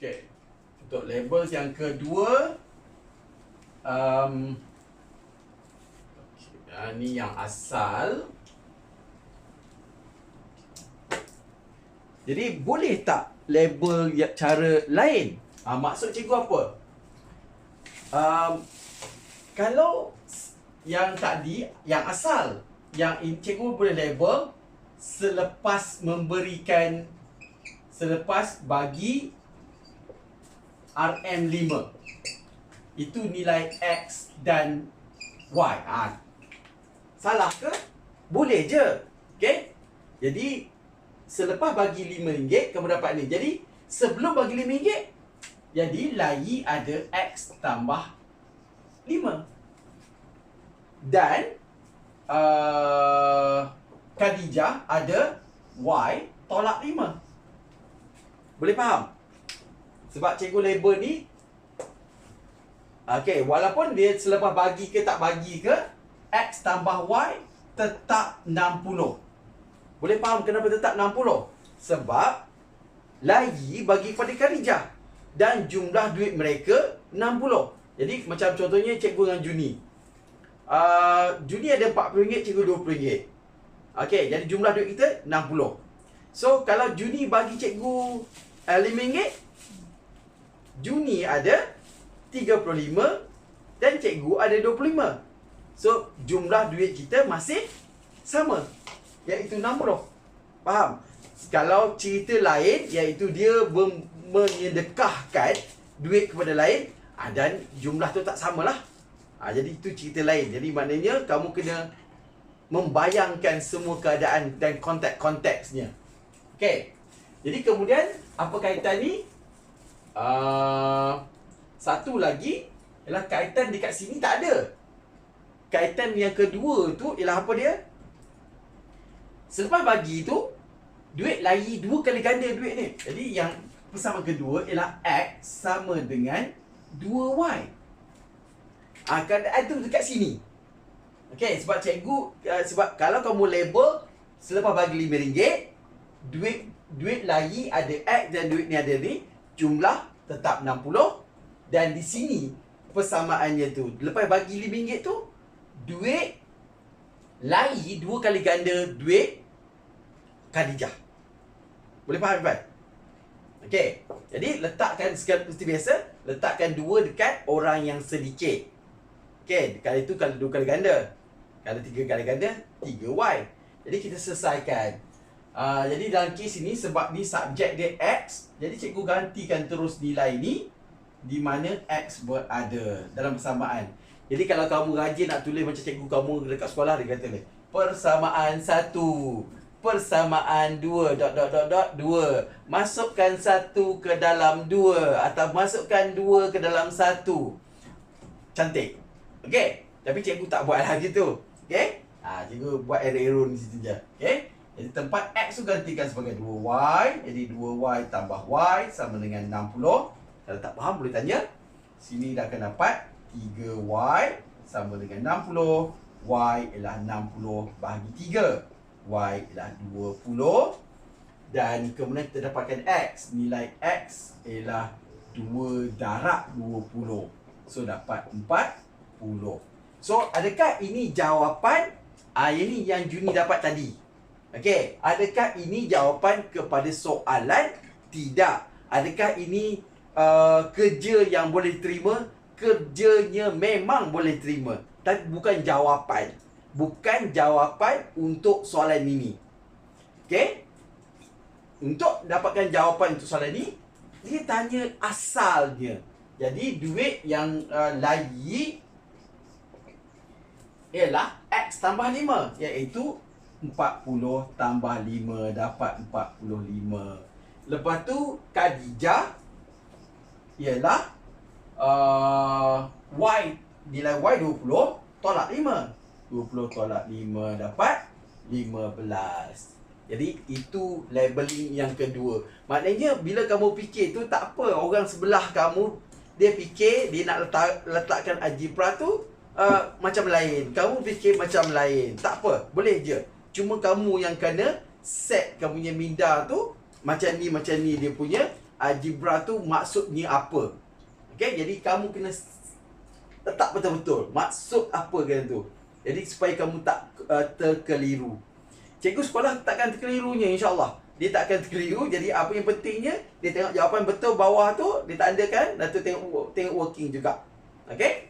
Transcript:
Okey. Untuk label yang kedua um, okay, uh, ni yang asal. Jadi boleh tak label cara lain? Uh, maksud cikgu apa? Um, kalau yang tadi yang asal yang cikgu boleh label selepas memberikan selepas bagi RM5 itu nilai X dan Y ha. salah ke? boleh je okay? jadi selepas bagi RM5 kamu dapat ni jadi sebelum bagi RM5 jadi layi ada X tambah 5 dan uh, Khadijah ada Y tolak 5 boleh faham? Sebab cikgu label ni Okay, walaupun dia selepas bagi ke tak bagi ke X tambah Y tetap 60 Boleh faham kenapa tetap 60? Sebab Layi bagi kepada Khadijah Dan jumlah duit mereka 60 Jadi macam contohnya cikgu dengan Juni. Uh, Juni ada RM40, cikgu RM20 Okay, jadi jumlah duit kita 60 So kalau Juni bagi cikgu uh, RM5 Juni ada 35 dan cikgu ada 25. So jumlah duit kita masih sama iaitu 60. Faham? Kalau cerita lain iaitu dia menyedekahkan duit kepada lain ah, dan jumlah tu tak samalah. Ah, jadi itu cerita lain. Jadi maknanya kamu kena membayangkan semua keadaan dan konteks-konteksnya. Okey. Jadi kemudian apa kaitan ni? Uh, satu lagi ialah kaitan dekat sini tak ada. Kaitan yang kedua tu ialah apa dia? Selepas bagi tu duit layi dua kali ganda duit ni. Jadi yang persamaan kedua ialah X sama dengan 2Y. Ah keadaan tu dekat sini. Okey, sebab cikgu uh, sebab kalau kamu label selepas bagi RM5 duit duit layi ada X dan duit ni ada ni jumlah tetap 60 dan di sini persamaannya tu lepas bagi RM5 tu duit layi dua kali ganda duit Khadijah. Boleh faham Irfan? Okey. Jadi letakkan seperti biasa, letakkan dua dekat orang yang sedikit. Okey, kali itu kalau dua kali ganda. Kalau tiga kali ganda, 3Y. Jadi kita selesaikan. Uh, jadi dalam kes ini sebab ni subjek dia X, jadi cikgu gantikan terus nilai ni di mana X berada dalam persamaan. Jadi kalau kamu rajin nak tulis macam cikgu kamu dekat sekolah dia kata ni, persamaan satu, persamaan dua, dot dot dot dot dua. Masukkan satu ke dalam dua atau masukkan dua ke dalam satu. Cantik. Okey. Tapi cikgu tak buat lagi tu. Okey? Ha, cikgu buat error-error di situ je. Okey? Jadi tempat X tu gantikan sebagai 2Y. Jadi 2Y tambah Y sama dengan 60. Kalau tak faham boleh tanya. Sini dah akan dapat 3Y sama dengan 60. Y ialah 60 bahagi 3. Y ialah 20. Dan kemudian kita dapatkan X. Nilai X ialah 2 darab 20. So dapat 40. So adakah ini jawapan ah ini yang Juni dapat tadi? Okey, adakah ini jawapan kepada soalan? Tidak. Adakah ini uh, kerja yang boleh diterima? Kerjanya memang boleh terima. Tapi bukan jawapan. Bukan jawapan untuk soalan ini. Okey? Untuk dapatkan jawapan untuk soalan ini, dia tanya asalnya. Jadi duit yang uh, layi ialah X tambah 5 iaitu 40 tambah 5 dapat 45. Lepas tu Khadijah ialah uh, Y nilai Y 20 tolak 5. 20 tolak 5 dapat 15. Jadi itu labeling yang kedua. Maknanya bila kamu fikir tu tak apa orang sebelah kamu dia fikir dia nak letak letakkan algebra tu uh, macam lain. Kamu fikir macam lain. Tak apa, boleh je. Cuma kamu yang kena set kamu punya minda tu macam ni macam ni dia punya algebra tu maksudnya apa. Okey, jadi kamu kena letak betul-betul maksud apa kan tu. Jadi supaya kamu tak uh, terkeliru. Cikgu sekolah takkan terkelirunya insya-Allah. Dia tak akan terkeliru. Jadi apa yang pentingnya dia tengok jawapan betul bawah tu dia tandakan dan tu tengok tengok working juga. Okey?